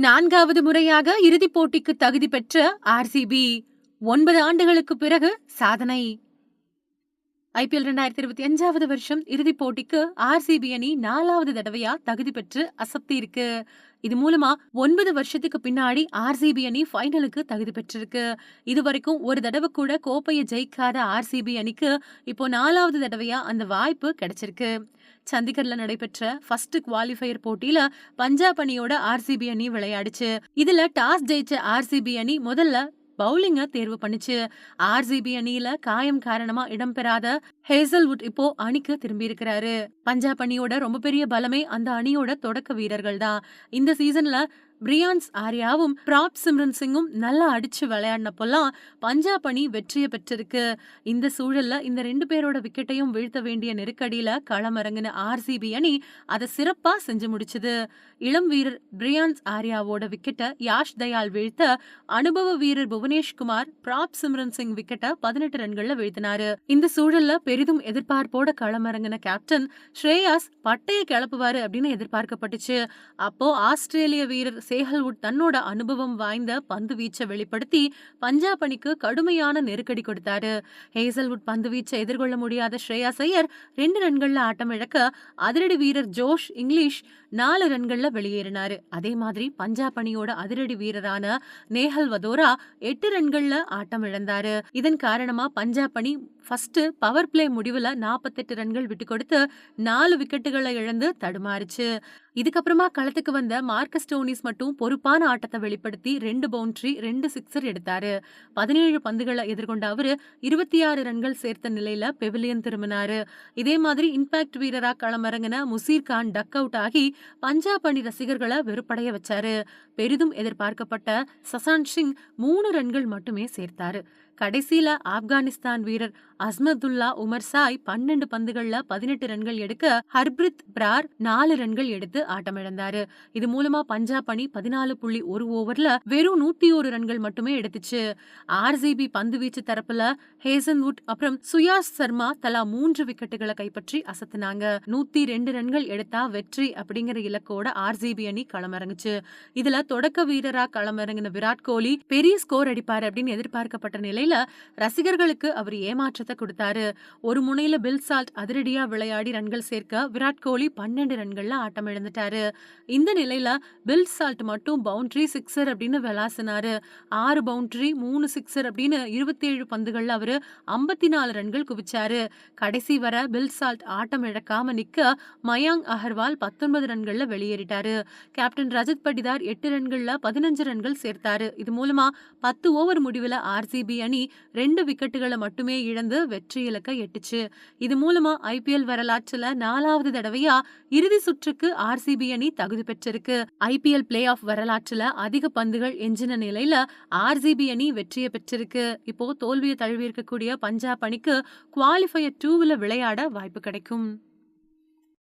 நான்காவது முறையாக இறுதிப் போட்டிக்கு தகுதி பெற்ற ஆர்சிபி ஒன்பது ஆண்டுகளுக்கு பிறகு சாதனை. ஐபிஎல் ரெண்டாயிரத்தி இருபத்தி அஞ்சாவது வருஷம் இறுதிப் போட்டிக்கு ஆர்சிபி அணி நாலாவது தடவையா தகுதி பெற்று அசத்தி இருக்கு. இது மூலமா ஒன்பது வருஷத்துக்கு பின்னாடி ஆர்சிபி அணி ஃபைனலுக்கு தகுதி பெற்றிருக்கு. இது வரைக்கும் ஒரு தடவை கூட கோப்பையை ஜெயிக்காத ஆர்சிபி அணிக்கு இப்போ நாலாவது தடவையா அந்த வாய்ப்பு கிடைச்சிருக்கு. சண்டிகர்ல நடைபெற்ற ஃபர்ஸ்ட் குவாலிஃபயர் போட்டியில பஞ்சாப் அணியோட ஆர்சிபி அணி விளையாடுச்சு. இதுல டாஸ் ஜெயிச்ச ஆர்சிபி அணி முதல்ல பவுலிங்க தேர்வு பண்ணுச்சு. ஆர்சிபி அணியில காயம் காரணமா இடம்பெறாத ஹேசல்வுட் இப்போ அணிக்கு திரும்பி இருக்கிறாரு பஞ்சாப் அணியோட ரொம்ப பெரிய பலமே அந்த அணியோட தொடக்க வீரர்கள் தான். இந்த சீசன்ல பிரியான்ஸ் ஆர்யாவும் பிராப் சிம்ரன் சிங்கும் நல்லா அடிச்சு விளையாடினப்பெல்லாம் பஞ்சாப் அணி வெற்றியை பெற்றிருக்கு. இந்த சூழல்ல இந்த ரெண்டு பேரோட விக்கெட்டையும் வீழ்த்த வேண்டிய நெருக்கடியில களமிறங்கின ஆர்சிபி அணி அதை சிறப்பா செஞ்சு முடிச்சது. இளம் வீரர் பிரியான்ஸ் ஆர்யாவோட விக்கெட்டை யாஷ் தயால் வீழ்த்த அனுபவ வீரர் புவனேஷ்குமார் பிராப் சிம்ரன் சிங் விக்கெட்டை பதினெட்டு ரன்கள்ல வீழ்த்தினாரு. இந்த சூழல்ல பெரிதும் எதிர்பார்ப்போட களமிறங்கின கேப்டன் ஸ்ரேயாஸ் பட்டையை கிளப்புவாரு அப்படின்னு எதிர்பார்க்கப்பட்டுச்சு. அப்போ ஆஸ்திரேலிய வீரர் சேஹல்வுட் தன்னோட அனுபவம் வாய்ந்த பந்து வீச்சை வெளிப்படுத்தி பஞ்சாப் அணிக்கு கடுமையான நெருக்கடி கொடுத்தாரு. ஹேசல்வுட் பந்து வீச்சை எதிர்கொள்ள முடியாத ஸ்ரேயா சையர் ரெண்டு ரன்கள்ல ஆட்டம் இழக்க அதிரடி வீரர் ஜோஷ் இங்கிலீஷ் நாலு ரன்கள்ல வெளியேறினாரு. அதே மாதிரி பஞ்சாப் அணியோட அதிரடி வீரரான நேஹல் வதோரா எட்டு ரன்கள்ல ஆட்டம் இழந்தாரு. இதன் காரணமா பஞ்சாப் அணி ஃபர்ஸ்ட் பவர் பிளே முடிவுல நாற்பத்தெட்டு ரன்கள் விட்டு கொடுத்து நாலு விக்கெட்டுகளை இழந்து தடுமாறுச்சு. இதுக்கப்புறமா களத்துக்கு வந்த மார்க்கஸ் டோனிஸ் மட்டும் பொறுப்பான ஆட்டத்தை வெளிப்படுத்தி ரெண்டு பவுண்டரி ரெண்டு சிக்ஸர் எடுத்தாரு. பதினேழு பந்துகளை எதிர்கொண்ட அவரு இருபத்தி ஆறு ரன்கள் சேர்த்த நிலையில பெவிலியன் திரும்பினாரு. இதே மாதிரி இம்பாக்ட் வீரரா களமிறங்கின முசீர் கான் டக் அவுட் ஆகி பஞ்சாப் அணி ரசிகர்களை வெறுப்படைய வச்சாரு. பெரிதும் எதிர்பார்க்கப்பட்ட சசான் சிங் மூணு ரன்கள் மட்டுமே சேர்த்தாரு. கடைசியில ஆப்கானிஸ்தான் வீரர் அஸ்மதுல்லா உமர் சாய் பன்னெண்டு பந்துகள்ல பதினெட்டு ரன்கள் எடுக்க ஹர்பிரித் பிரார் நாலு ரன்கள் எடுத்து ஆட்டமிழந்தாரு. இது மூலமா பஞ்சாப் அணி பதினாலு புள்ளி ஒரு ஓவர்ல வெறும் நூத்தி ஒரு ரன்கள் மட்டுமே எடுத்துச்சு. ஆர்சிபி பந்து வீச்சு தரப்புல ஹேசன்வுட் அப்புறம் சுயாஸ் சர்மா தலா மூன்று விக்கெட்டுகளை கைப்பற்றி அசத்துனாங்க. நூத்தி ரெண்டு ரன்கள் எடுத்தா வெற்றி அப்படிங்கிற இலக்கோட ஆர்சிபி அணி களமிறங்குச்சு. இதுல தொடக்க வீரரா களமிறங்கின விராட் கோலி பெரிய ஸ்கோர் அடிப்பாரு அப்படின்னு எதிர்பார்க்கப்பட்ட நிலையில ரசிகர்களுக்கு அவர் ஏமாற்றத்தை கொடுத்தாரு. ஒரு முனையில பில் சால்ட் அதிரடியா விளையாடி ரன்கள் சேர்க்க விராட் கோலி பன்னெண்டு ரன்கள்ல ஆட்டம் இழந்துட்டாரு. இந்த நிலையில பில் சால்ட் மட்டும் பவுண்டரி சிக்ஸர் அப்படின்னு விளாசினாரு. ஆறு பவுண்டரி மூணு சிக்ஸர் அப்படின்னு இருபத்தி ஏழு பந்துகள்ல அவரு ஐம்பத்தி நாலு ரன்கள் குவிச்சாரு. கடைசி வர பில் சால்ட் ஆட்டம் இழக்காம நிக்க மயாங் அகர்வால் பத்தொன்பது ரன்கள்ல வெளியேறிட்டாரு. கேப்டன் ரஜத் படிதார் எட்டு ரன்கள்ல பதினஞ்சு ரன்கள் சேர்த்தாரு. இது மூலமா பத்து ஓவர் முடிவுல ஆர்சிபி அணி ரெண்டு விக்கெட்டுகளை மட்டுமே இழந்து வெற்றி இலக்கை எட்டுச்சு. இது மூலமா ஐபிஎல் வரலாற்றுல நாலாவது தடவையா இறுதி சுற்றுக்கு ஆர்சிபி அணி தகுதி பெற்றிருக்கு. ஐபிஎல் பிளே ஆஃப் வரலாற்றுல அதிக பந்துகள் எஞ்சின நிலையில ஆர்சிபி அணி வெற்றியை பெற்றிருக்கு. இப்போ தோல்வியை தழுவி இருக்கக்கூடிய பஞ்சாப் அணிக்கு குவாலிஃபயர் டூவில் விளையாட வாய்ப்பு கிடைக்கும்.